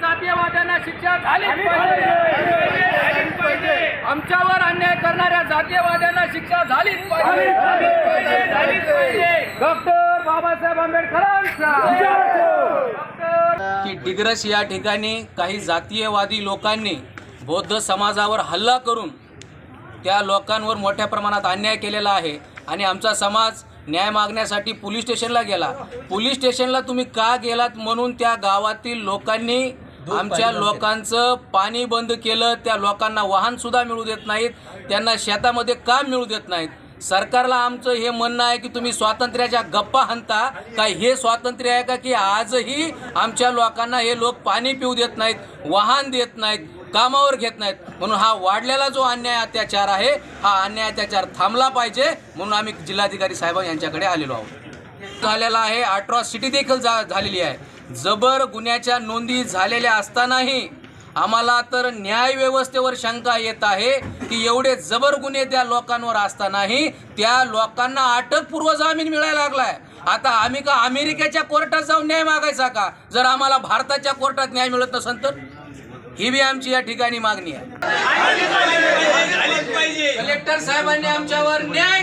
जातीयवाद्यांना शिक्षा झाली पाहिजे. आमच्यावर अन्याय करणाऱ्या जातीयवाद्यांना शिक्षा झालीच पाहिजे. डॉक्टर बाबासाहेब आंबेडकरांचा. की डिग्रस या ठिकाणी काही जातीयवादी लोकांनी बौद्ध समाजावर हल्ला करून त्या लोकांवर मोठ्या प्रमाणात अन्याय केलेला आहे. आणि आमचा समाज न्याय मागण्यासाठी पोलीस स्टेशनला गेला. पोलीस स्टेशनला तुम्ही का गेलात म्हणून त्या गावातील लोकांनी आमच्या लोकांचं पाणी बंद केलं त्या लोकांना वाहन सुद्धा मिळू देत नाहीत त्यांना शेतामध्ये काम मिळू देत नाहीत. सरकारला आमचं हे म्हणणं आहे की तुम्ही स्वातंत्र्याच्या गप्पा हाणता काय हे स्वातंत्र्य आहे का की आजही आमच्या लोकांना हे लोक पाणी पिऊ देत नाहीत वाहन देत नाहीत कामावर घेत नाहीत. म्हणून हा वाढलेला जो अन्याय अत्याचार आहे हा अन्याय अत्याचार थांबला पाहिजे म्हणून आम्ही जिल्हाधिकारी साहेब यांच्याकडे आलेलो आहोत. झालेला आहे अट्रॉसिटी देखील जा झालेली आहे. जबर गुन्ह्याच्या नोंदी झालेल्या असतानाही आम्हाला तर न्याय व्यवस्थेवर शंका येत आहे की एवढे जबर गुन्हे त्या लोकांवर असतानाही त्या लोकांना अटकपूर्व जामीन मिळायला लागलाय. आता आम्ही का अमेरिकेच्या कोर्टात जाऊन न्याय मागायचा का? जर आम्हाला भारताच्या कोर्टात न्याय मिळत नसेल तर? ही बी आमची या ठिकाणी मागणी आहे. कलेक्टर साहेबांनी आमच्यावर न्याय